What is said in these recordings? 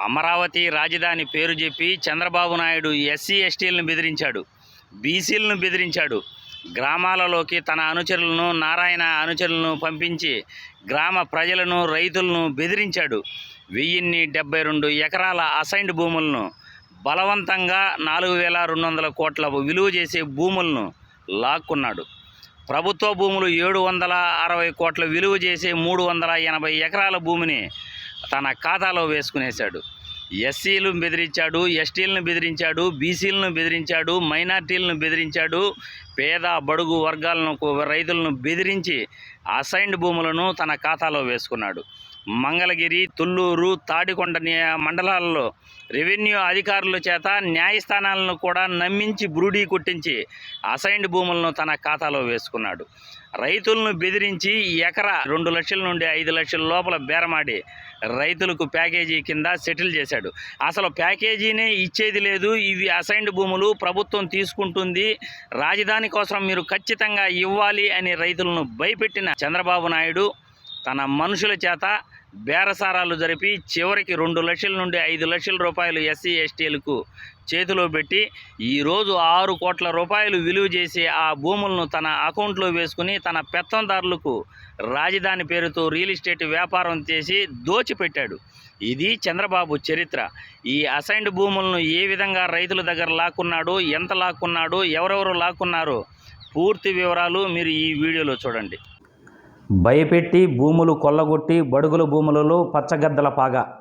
అమరావతి రాజధాని పేరు చెప్పి చంద్రబాబు నాయుడు ఎస్సీ ఎస్టీలను బెదిరించాడు బీసీలను బెదిరించాడు. గ్రామాలలోకి తన అనుచరులను నారాయణ అనుచరులను పంపించి గ్రామ ప్రజలను రైతులను బెదిరించాడు. వెయ్యిన్ని డెబ్బై రెండు ఎకరాల అసైన్డ్ భూములను బలవంతంగా నాలుగు వేల రెండు వందల కోట్ల విలువ చేసే భూములను లాక్కున్నాడు. ప్రభుత్వ భూములు ఏడు వందల అరవై కోట్ల విలువ చేసే మూడు వందల ఎనభై ఎకరాల భూమిని తన ఖాతాలో వేసుకునేశాడు. ఎస్సీలు బెదిరించాడు ఎస్టీలను బెదిరించాడు బీసీలను బెదిరించాడు మైనార్టీలను బెదిరించాడు. పేద బడుగు వర్గాలను రైతులను బెదిరించి అసైన్డ్ భూములను తన ఖాతాలో వేసుకున్నాడు. మంగళగిరి తుళ్ళూరు తాడికొండ మండలాల్లో రెవెన్యూ అధికారుల చేత న్యాయస్థానాలను కూడా నమ్మించి బ్రూడీ కొట్టించి అసైన్డ్ భూములను తన ఖాతాలో వేసుకున్నాడు. రైతులను బెదిరించి ఎకరా రెండు లక్షల నుండి ఐదు లక్షల లోపల బేరమాడి రైతులకు ప్యాకేజీ కింద సెటిల్ చేశాడు. అసలు ప్యాకేజీనే ఇచ్చేది లేదు. ఇవి అసైన్డ్ భూములు ప్రభుత్వం తీసుకుంటుంది. రాజధాని కోసం మీరు ఖచ్చితంగా ఇవ్వాలి అని రైతులను భయపెట్టిన చంద్రబాబు నాయుడు తన మనుషుల చేత బేరసారాలు జరిపి చివరికి రెండు లక్షల నుండి ఐదు లక్షల రూపాయలు ఎస్సీ ఎస్టీలకు చేతిలో పెట్టి ఈరోజు ఆరు కోట్ల రూపాయలు విలువ చేసి ఆ భూములను తన అకౌంట్లో వేసుకుని తన పెత్తందారులకు రాజధాని పేరుతో రియల్ ఎస్టేట్ వ్యాపారం చేసి దోచిపెట్టాడు. ఇది చంద్రబాబు చరిత్ర. ఈ అసైన్డ్ భూములను ఏ విధంగా రైతుల దగ్గర లాక్కున్నాడు ఎంత లాక్కున్నాడు ఎవరెవరు లాక్కున్నారో పూర్తి వివరాలు మీరు ఈ వీడియోలో చూడండి. భయపెట్టి భూములు కొల్లగొట్టి బడుగుల భూములలో పచ్చగద్దల పాగా.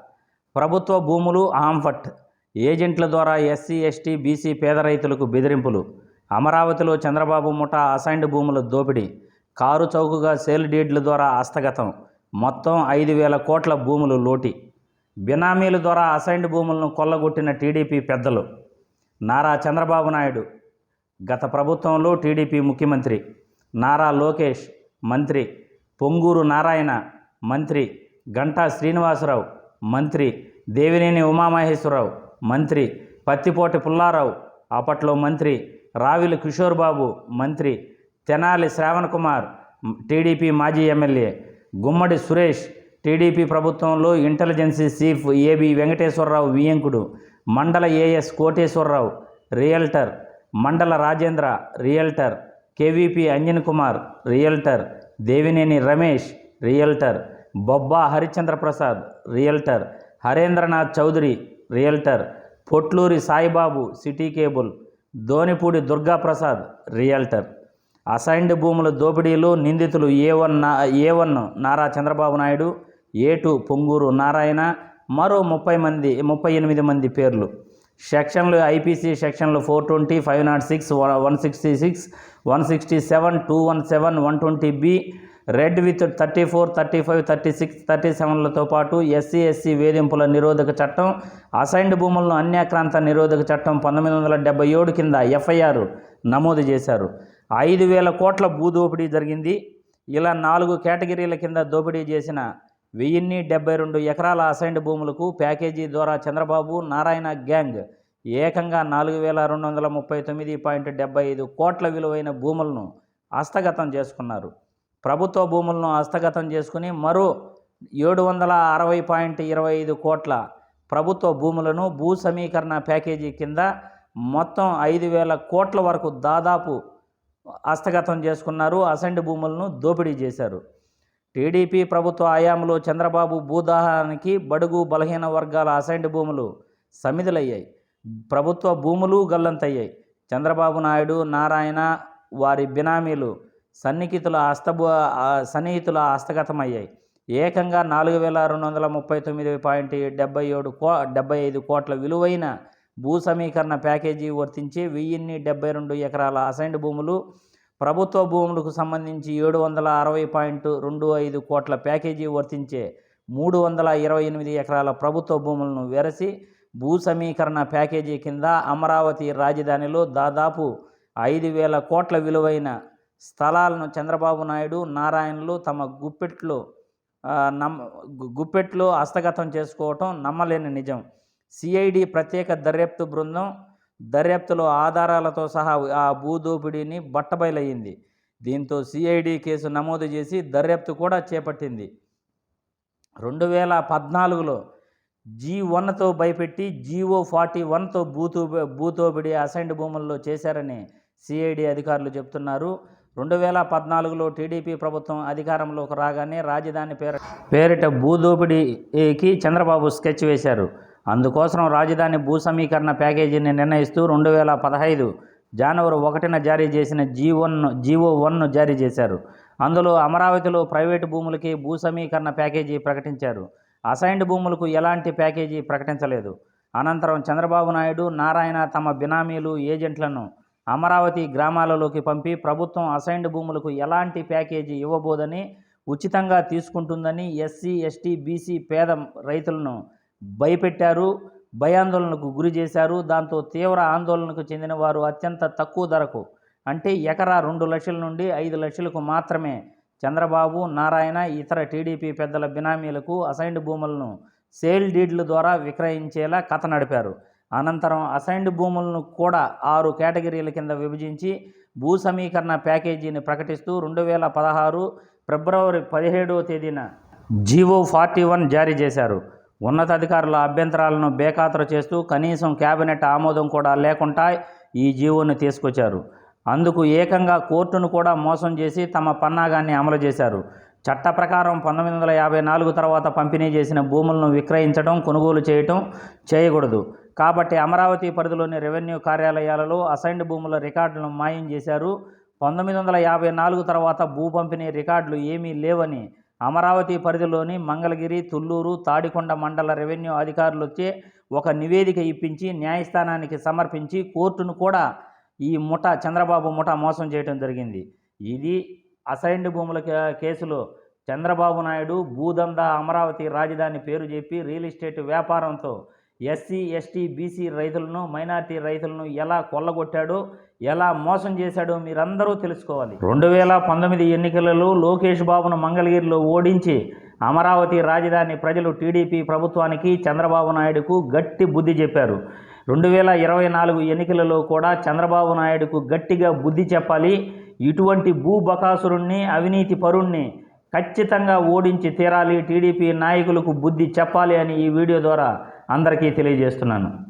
ప్రభుత్వ భూములు ఆంఫట్. ఏజెంట్ల ద్వారా ఎస్సీ ఎస్టీ బీసీ పేద రైతులకు బెదిరింపులు. అమరావతిలో చంద్రబాబు ముఠా అసైన్డ్ భూముల దోపిడీ. కారు చౌకగా సేల్ డీడ్ల ద్వారా హస్తగతం మొత్తం ఐదు వేల కోట్ల భూములు లోటి. బినామీల ద్వారా అసైన్డ్ భూములను కొల్లగొట్టిన టీడీపీ పెద్దలు. నారా చంద్రబాబు నాయుడు. గత ప్రభుత్వంలో టీడీపీ ముఖ్యమంత్రి. నారా లోకేష్ మంత్రి. పొంగూరు నారాయణ మంత్రి గంటా శ్రీనివాసరావు మంత్రి దేవినేని ఉమామహేశ్వరరావు మంత్రి పత్తిపోటి పుల్లారావు అప్పట్లో మంత్రి రావిల కిషోర్ బాబు మంత్రి తెనాలి శ్రావణ్ కుమార్ టీడీపీ మాజీ ఎమ్మెల్యే గుమ్మడి సురేష్ టీడీపీ ప్రభుత్వంలో ఇంటెలిజెన్సీ చీఫ్ ఏబి వెంకటేశ్వరరావు వియంకుడు మండల AS Koteswararao realtor Mandala Rajendra realtor KVP Anjan Kumar realtor Devineni Ramesh realtor. Bobba Harichandra Prasad realtor. Harendranath Chowdary realtor. Potluri Saibabu city cable. Donipudi Durgaprasad realtor. Assigned భూముల దోపిడీలు నిందితులు A one నా A one Nara Chandrababu Naidu A two Ponguru Narayana మరో ముప్పై మంది ముప్పై ఎనిమిది మంది పేర్లు. సెక్షన్లు ఐపీసీ సెక్షన్లు four twenty five naught six one sixty six one sixty seven two one seven one twenty B read with thirty four thirty five thirty six thirty సెవెన్లతో పాటు ఎస్సీ ఎస్సీ వేధింపుల నిరోధక చట్టం అసైన్డ్ భూములను అన్యాక్రాంత నిరోధక చట్టం పంతొమ్మిది వందల డెబ్బై ఏడు కింద ఎఫ్ఐఆర్ నమోదు చేశారు. ఐదు వేల కోట్ల భూ దోపిడీ జరిగింది. ఇలా నాలుగు కేటగిరీల కింద దోపిడీ చేసిన వెయ్యిన్ని డెబ్బై రెండు ఎకరాల అసైన్డ్ భూములకు ప్యాకేజీ ద్వారా చంద్రబాబు నారాయణ గ్యాంగ్ ఏకంగా నాలుగు వేల రెండు వందల ముప్పై తొమ్మిది పాయింట్ డెబ్బై ఐదు కోట్ల విలువైన భూములను హస్తగతం చేసుకున్నారు. ప్రభుత్వ భూములను హస్తగతం చేసుకుని మరో ఏడు వందల అరవై పాయింట్ ఇరవై ఐదు కోట్ల ప్రభుత్వ భూములను భూ సమీకరణ ప్యాకేజీ కింద మొత్తం ఐదు వేల కోట్ల వరకు దాదాపు హస్తగతం చేసుకున్నారు అసెండ్ భూములను దోపిడీ చేశారు. టీడీపీ ప్రభుత్వ హయాంలో చంద్రబాబు భూదాహానికి బడుగు బలహీన వర్గాల అసైన్డ్ భూములు సమిధులయ్యాయి ప్రభుత్వ భూములు గల్లంతయ్యాయి. చంద్రబాబు నాయుడు నారాయణ వారి బినామీలు సన్నిహితుల హస్తభూ సన్నిహితుల హస్తగతమయ్యాయి. ఏకంగా నాలుగు వేల రెండు వందల ముప్పై తొమ్మిది పాయింట్ డెబ్బై ఏడు కో డెబ్బై ఐదు కోట్ల విలువైన భూ సమీకరణ ప్యాకేజీ వర్తించి వెయ్యిన్ని డెబ్బై రెండు ఎకరాల అసైన్డ్ భూములు ప్రభుత్వ భూములకు సంబంధించి ఏడు వందల అరవై పాయింట్ రెండు ఐదు కోట్ల ప్యాకేజీ వర్తించే మూడు వందల ఇరవై ఎనిమిది ఎకరాల ప్రభుత్వ భూములను వెరసి భూ సమీకరణ ప్యాకేజీ కింద అమరావతి రాజధానిలో దాదాపు ఐదు వేల కోట్ల విలువైన స్థలాలను చంద్రబాబు నాయుడు నారాయణలు తమ గుప్పెట్లో నమ్ గు- గుప్పెట్లో హస్తగతం చేసుకోవటం నమ్మలేని నిజం. సిఐడి ప్రత్యేక దర్యాప్తు బృందం దర్యాప్తులో ఆధారాలతో సహా ఆ భూదోపిడీని బట్టబయలయ్యింది. దీంతో సిఐడి కేసు నమోదు చేసి దర్యాప్తు కూడా చేపట్టింది. రెండు వేల పద్నాలుగులో జీ వన్తో భయపెట్టి జీవో ఫార్టీ వన్తో భూతో భూతోబిడి అసైన్డ్ భూముల్లో చేశారని సిఐడి అధికారులు చెబుతున్నారు రెండు వేల పద్నాలుగులో టీడీపీ ప్రభుత్వం అధికారంలోకి రాగానే రాజధాని పేర పేరిట భూదోపిడీకి చంద్రబాబు స్కెచ్ వేశారు. అందుకోసం రాజధాని భూ సమీకరణ ప్యాకేజీని నిర్ణయిస్తూ రెండు వేల పదహైదు జనవరి ఒకటిన జారీ చేసిన జీ వన్ జీవో వన్ను జారీ చేశారు. అందులో అమరావతిలో ప్రైవేటు భూములకి భూ సమీకరణ ప్యాకేజీ ప్రకటించారు. అసైన్డ్ భూములకు ఎలాంటి ప్యాకేజీ ప్రకటించలేదు. అనంతరం చంద్రబాబు నాయుడు నారాయణ తమ బినామీలు ఏజెంట్లను అమరావతి గ్రామాలలోకి పంపి ప్రభుత్వం అసైన్డ్ భూములకు ఎలాంటి ప్యాకేజీ ఇవ్వబోదని ఉచితంగా తీసుకుంటుందని ఎస్సీ ఎస్టీ బీసీ పేద రైతులను భయపెట్టారు భయాందోళనకు గురి చేశారు. దాంతో తీవ్ర ఆందోళనకు చెందిన వారు అత్యంత తక్కువ ధరకు అంటే ఎకరా రెండు లక్షల నుండి ఐదు లక్షలకు మాత్రమే చంద్రబాబు నారాయణ ఇతర టీడీపీ పెద్దల బినామీలకు అసైన్డ్ భూములను సేల్ డీడ్ల ద్వారా విక్రయించేలా కథ నడిపారు. అనంతరం అసైన్డ్ భూములను కూడా ఆరు కేటగిరీల కింద విభజించి భూ సమీకరణ ప్యాకేజీని ప్రకటిస్తూ రెండు వేల పదహారు ఫిబ్రవరి పదిహేడవ తేదీన జీవో ఫార్టీ వన్ జారీ చేశారు. ఉన్నతాధికారుల అభ్యంతరాలను బేఖాతరు చేస్తూ కనీసం కేబినెట్ ఆమోదం కూడా లేకుండా ఈ జీవోను తీసుకొచ్చారు. అందుకు ఏకంగా కోర్టును కూడా మోసం చేసి తమ పన్నాగాన్ని అమలు చేశారు. చట్ట ప్రకారం పంతొమ్మిది వందల యాభై నాలుగు తర్వాత పంపిణీ చేసిన భూములను విక్రయించడం కొనుగోలు చేయటం చేయకూడదు. కాబట్టి అమరావతి పరిధిలోని రెవెన్యూ కార్యాలయాలలో అసైన్డ్ భూముల రికార్డులను మాయం చేశారు. పంతొమ్మిది వందల యాభై నాలుగు తర్వాత భూ పంపిణీ రికార్డులు ఏమీ లేవని అమరావతి పరిధిలోని మంగళగిరి తుళ్ళూరు తాడికొండ మండల రెవెన్యూ అధికారులచే ఒక నివేదిక ఇప్పించి న్యాయస్థానానికి సమర్పించి కోర్టును కూడా ఈ ముఠ చంద్రబాబు ముఠ మోసం చేయడం జరిగింది. ఇది అసైన్డ్ భూముల కేసులో చంద్రబాబు నాయుడు భూదందా అమరావతి రాజధాని పేరు చెప్పి రియల్ ఎస్టేట్ వ్యాపారంతో ఎస్సీ ఎస్టీ బీసీ రైతులను మైనార్టీ రైతులను ఎలా కొల్లగొట్టాడో ఎలా మోసం చేశాడో మీరందరూ తెలుసుకోవాలి. రెండు వేల పంతొమ్మిది ఎన్నికలలో లోకేష్ బాబును మంగళగిరిలో ఓడించి అమరావతి రాజధాని ప్రజలు టీడీపీ ప్రభుత్వానికి చంద్రబాబు నాయుడుకు గట్టి బుద్ధి చెప్పారు. రెండు వేల ఇరవై నాలుగు ఎన్నికలలో కూడా చంద్రబాబు నాయుడుకు గట్టిగా బుద్ధి చెప్పాలి. ఇటువంటి భూబకాసురుణ్ణి అవినీతి పరుణ్ణి ఖచ్చితంగా ఓడించి తీరాలి. టీడీపీ నాయకులకు బుద్ధి చెప్పాలి అని ఈ వీడియో ద్వారా అందరికీ తెలియజేస్తున్నాను.